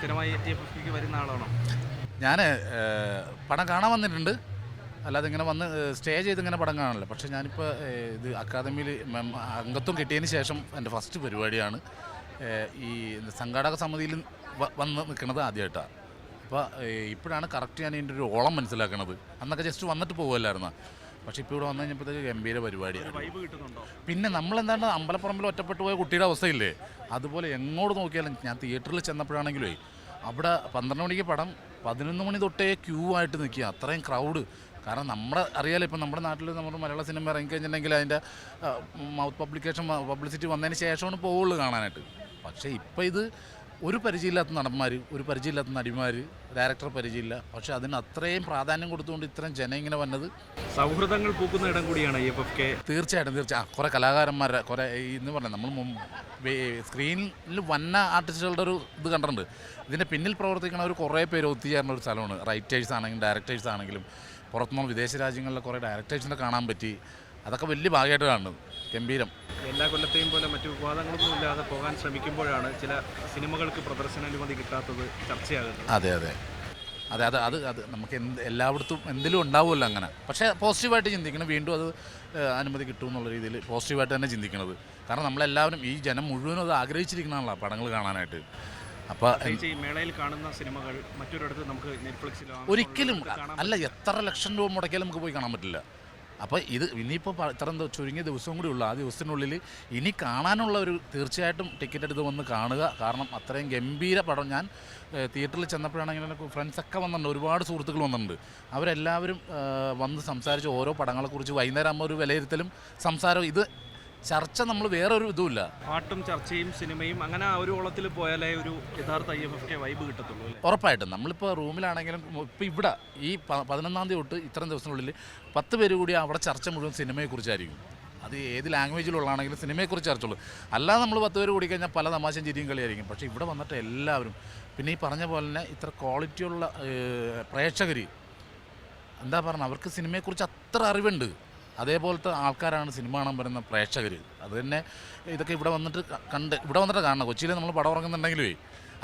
സ്ഥിരമായി ഞാൻ പടം കാണാൻ വന്നിട്ടുണ്ട്. അല്ലാതെ ഇങ്ങനെ വന്ന് സ്റ്റേ ചെയ്ത് ഇങ്ങനെ പടം കാണാനല്ല. പക്ഷേ ഞാനിപ്പോൾ ഇത് അക്കാദമിയിൽ അംഗത്വം കിട്ടിയതിന് ശേഷം എന്റെ ഫസ്റ്റ് പരിപാടിയാണ്. ഈ സംഘാടക സമിതിയിൽ വന്ന് നിൽക്കുന്നത് ആദ്യമായിട്ടാണ് അപ്പോൾ ഇപ്പോഴാണ് കറക്റ്റ് ഞാൻ ഇതിന്റെ ഒരു ഓളം മനസ്സിലാക്കുന്നത് അന്നൊക്കെ ജസ്റ്റ് വന്നിട്ട് പോകുമല്ലായിരുന്നു പക്ഷേ ഇപ്പോൾ ഇവിടെ വന്നു കഴിഞ്ഞപ്പോഴത്തേക്ക് ഗംഭീര പരിപാടിയാണ്. പിന്നെ നമ്മൾ എന്താണ് അമ്പലപ്പറമ്പിൽ ഒറ്റപ്പെട്ടു പോയ കുട്ടിയുടെ അവസ്ഥയില്ലേ? അതുപോലെ എങ്ങോട്ട് നോക്കിയാലും ഞാൻ തിയേറ്ററിൽ ചെന്നപ്പോഴാണെങ്കിലേ അവിടെ പന്ത്രണ്ട് മണിക്ക് പടം പതിനൊന്ന് മണി തൊട്ടേ ക്യൂ ആയിട്ട് നിൽക്കുക. അത്രയും ക്രൗഡ് കാരണം നമ്മുടെ അറിയാലോ ഇപ്പം നമ്മുടെ നാട്ടിൽ നമ്മൾ മലയാള സിനിമ ഇറങ്ങിക്കഴിഞ്ഞിട്ടുണ്ടെങ്കിൽ അതിന്റെ മൗത്ത് പബ്ലിക്കേഷൻ പബ്ലിസിറ്റി വന്നതിന് ശേഷമാണ് പോവുള്ളൂ കാണാനായിട്ട്. പക്ഷേ ഇപ്പോൾ ഇത് ഒരു പരിചയമില്ലാത്ത നടന്മാർ ഒരു പരിചയമില്ലാത്ത നടിമാർ ഡയറക്ടർ പരിചയമില്ല. പക്ഷെ അതിന് അത്രയും പ്രാധാന്യം കൊടുത്തുകൊണ്ട് ഇത്രയും ജനം ഇങ്ങനെ വന്നത്. സൗഹൃദങ്ങൾ പൂക്കുന്ന ഇടം കൂടിയാണ് എഫ് എഫ് കെ തീർച്ചയായിട്ടും തീർച്ചയായും കുറേ കലാകാരന്മാരെ കുറേ ഇന്ന് പറഞ്ഞാൽ നമ്മൾ മുമ്പ് സ്ക്രീനിൽ വന്ന ആർട്ടിസ്റ്റുകളുടെ ഒരു ഇത് കണ്ടിട്ടുണ്ട്. ഇതിന്റെ പിന്നിൽ പ്രവർത്തിക്കുന്ന ഒരു കുറേ പേര് ഒത്തുചേർന്ന ഒരു സ്ഥലമാണ്. റൈറ്റേഴ്സ് ആണെങ്കിലും ഡയറക്ടേഴ്സ് ആണെങ്കിലും പുറത്തുനിന്ന് വിദേശ രാജ്യങ്ങളിലെ കുറേ ഡയറക്ടേഴ്സിനെ കാണാൻ പറ്റി. അതൊക്കെ വലിയ ഭാഗമായിട്ട് കാണുന്നത്. ഗംഭീരം. എല്ലാ കൊല്ലത്തെയും പോലെ മറ്റു വിവാദങ്ങളൊന്നും ഇല്ലാതെ പോകാൻ ശ്രമിക്കുമ്പോഴാണ് ചില സിനിമകൾക്ക് പ്രദർശനാനുമതി കിട്ടാത്തത് ചർച്ചയാകുന്നത്. അതെ അതെ. അതെ അത് അത് അത് നമുക്ക് എന്ത് എല്ലായിടത്തും എന്തിലും ഉണ്ടാവുമല്ലോ അങ്ങനെ. പക്ഷേ പോസിറ്റീവായിട്ട് ചിന്തിക്കണം. വീണ്ടും അത് അനുമതി കിട്ടും എന്നുള്ള രീതിയിൽ പോസിറ്റീവായിട്ട് തന്നെ ചിന്തിക്കണത്. കാരണം നമ്മളെല്ലാവരും ഈ ജനം മുഴുവനും അത് ആഗ്രഹിച്ചിരിക്കണമല്ലോ പടങ്ങൾ കാണാനായിട്ട്. അപ്പോൾ മേളയിൽ കാണുന്ന സിനിമകൾ മറ്റൊരിടത്ത് നമുക്ക് നെറ്റ്ഫ്ലിക്സിൽ ഒരിക്കലും അല്ല എത്ര ലക്ഷം രൂപ മുടക്കിയാലും നമുക്ക് പോയി കാണാൻ പറ്റില്ല. അപ്പോൾ ഇത് ഇനിയിപ്പോൾ ഇത്ര ചുരുങ്ങിയ ദിവസവും കൂടി ഉള്ളു. ആ ദിവസത്തിനുള്ളിൽ ഇനി കാണാനുള്ള ഒരു തീർച്ചയായിട്ടും ടിക്കറ്റ് എടുത്ത് വന്ന് കാണുക. കാരണം അത്രയും ഗംഭീര പടം ഞാൻ തിയേറ്ററിൽ ചെന്നപ്പോഴാണെങ്കിൽ എനിക്ക് ഫ്രണ്ട്സൊക്കെ വന്നിട്ടുണ്ട്. ഒരുപാട് സുഹൃത്തുക്കൾ വന്നിട്ടുണ്ട്. അവരെല്ലാവരും വന്ന് സംസാരിച്ച് ഓരോ പടങ്ങളെക്കുറിച്ച് വൈകുന്നേരം ആകുമ്പോൾ ഒരു വിലയിരുത്തലും സംസാരവും. ഇത് ചർച്ച നമ്മൾ വേറൊരു ഇതുമില്ല. പാട്ടും ചർച്ചയും സിനിമയും അങ്ങനെ ആ ഒരു ഓളത്തിൽ പോയാലേ ഒരു യഥാർത്ഥ I F F K vibe കിട്ടത്തുള്ളൂ ഉറപ്പായിട്ടും. നമ്മളിപ്പോൾ റൂമിലാണെങ്കിലും ഇപ്പോൾ ഇവിടെ ഈ പതിനൊന്നാം തീയതി തൊട്ട് ഇത്രയും ദിവസത്തിനുള്ളിൽ പത്ത് പേര് കൂടി അവിടെ ചർച്ച മുഴുവൻ സിനിമയെക്കുറിച്ചായിരിക്കും അത് ഏത് ലാംഗ്വേജിലുള്ളതാണെങ്കിലും സിനിമയെക്കുറിച്ച് ചർച്ചയുള്ളൂ അല്ലാതെ നമ്മൾ പത്ത് പേര് കൂടി കഴിഞ്ഞാൽ പല തമാശയും ചിരിയും കളിയായിരിക്കും. പക്ഷേ ഇവിടെ വന്നിട്ട് എല്ലാവരും പിന്നെ ഈ പറഞ്ഞ പോലെ തന്നെ ഇത്ര ക്വാളിറ്റിയുള്ള പ്രേക്ഷകർ എന്താ പറഞ്ഞത് അവർക്ക് സിനിമയെക്കുറിച്ച് അത്ര അറിവുണ്ട്. അതേപോലത്തെ ആൾക്കാരാണ് സിനിമ കാണാൻ വരുന്ന പ്രേക്ഷകർ. അത് തന്നെ ഇതൊക്കെ ഇവിടെ വന്നിട്ട് കണ്ട് ഇവിടെ വന്നിട്ട് കാണണം. കൊച്ചിയിൽ നമ്മൾ പടം ഉറങ്ങുന്നുണ്ടെങ്കിലേ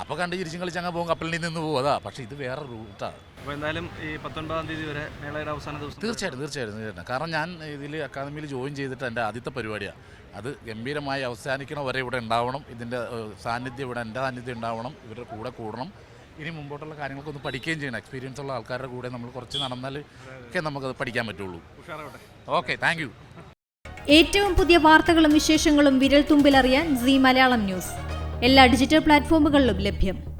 അപ്പോൾ കണ്ട് ചിരിച്ചും കളിച്ച് അങ്ങ് പോകും കപ്പലിൽ നിന്ന് പോകും അതാ പക്ഷേ ഇത് വേറെ റൂട്ടാണ് അപ്പോൾ എന്തായാലും ഈ പത്തൊൻപതാം തീയതി വരെ മേളയുടെ അവസാന ദിവസം തീർച്ചയായിട്ടും തീർച്ചയായിട്ടും തീർച്ചയായിട്ടും. കാരണം ഞാൻ ഇതിൽ അക്കാദമിയിൽ ജോയിൻ ചെയ്തിട്ട് എന്റെ ആദ്യത്തെ പരിപാടിയാണ് അത് ഗംഭീരമായി അവസാനിക്കണ വരെ ഇവിടെ ഉണ്ടാവണം. ഇതിന്റെ സാന്നിധ്യം ഇവിടെ എന്റെ സാന്നിധ്യം ഉണ്ടാവണം. ഇവരുടെ കൂടെ കൂടണം. ഇനി മുമ്പോട്ടുള്ള കാര്യങ്ങളൊക്കെ ഒന്ന് പഠിക്കുകയും ചെയ്യണം. എക്സ്പീരിയൻസ് ഉള്ള ആൾക്കാരുടെ കൂടെ നമ്മൾ കുറച്ച് നടന്നാൽ ഒക്കെ നമുക്കത് പഠിക്കാൻ പറ്റുള്ളൂ. ഉഷാറാവട്ടെ. ഓക്കെ താങ്ക് യു ഏറ്റവും പുതിയ വാർത്തകളും വിശേഷങ്ങളും വിരൽ തുമ്പിലറിയാൻ സി മലയാളം ന്യൂസ്. എല്ലാ ഡിജിറ്റൽ പ്ലാറ്റ്ഫോമുകളിലും ലഭ്യം.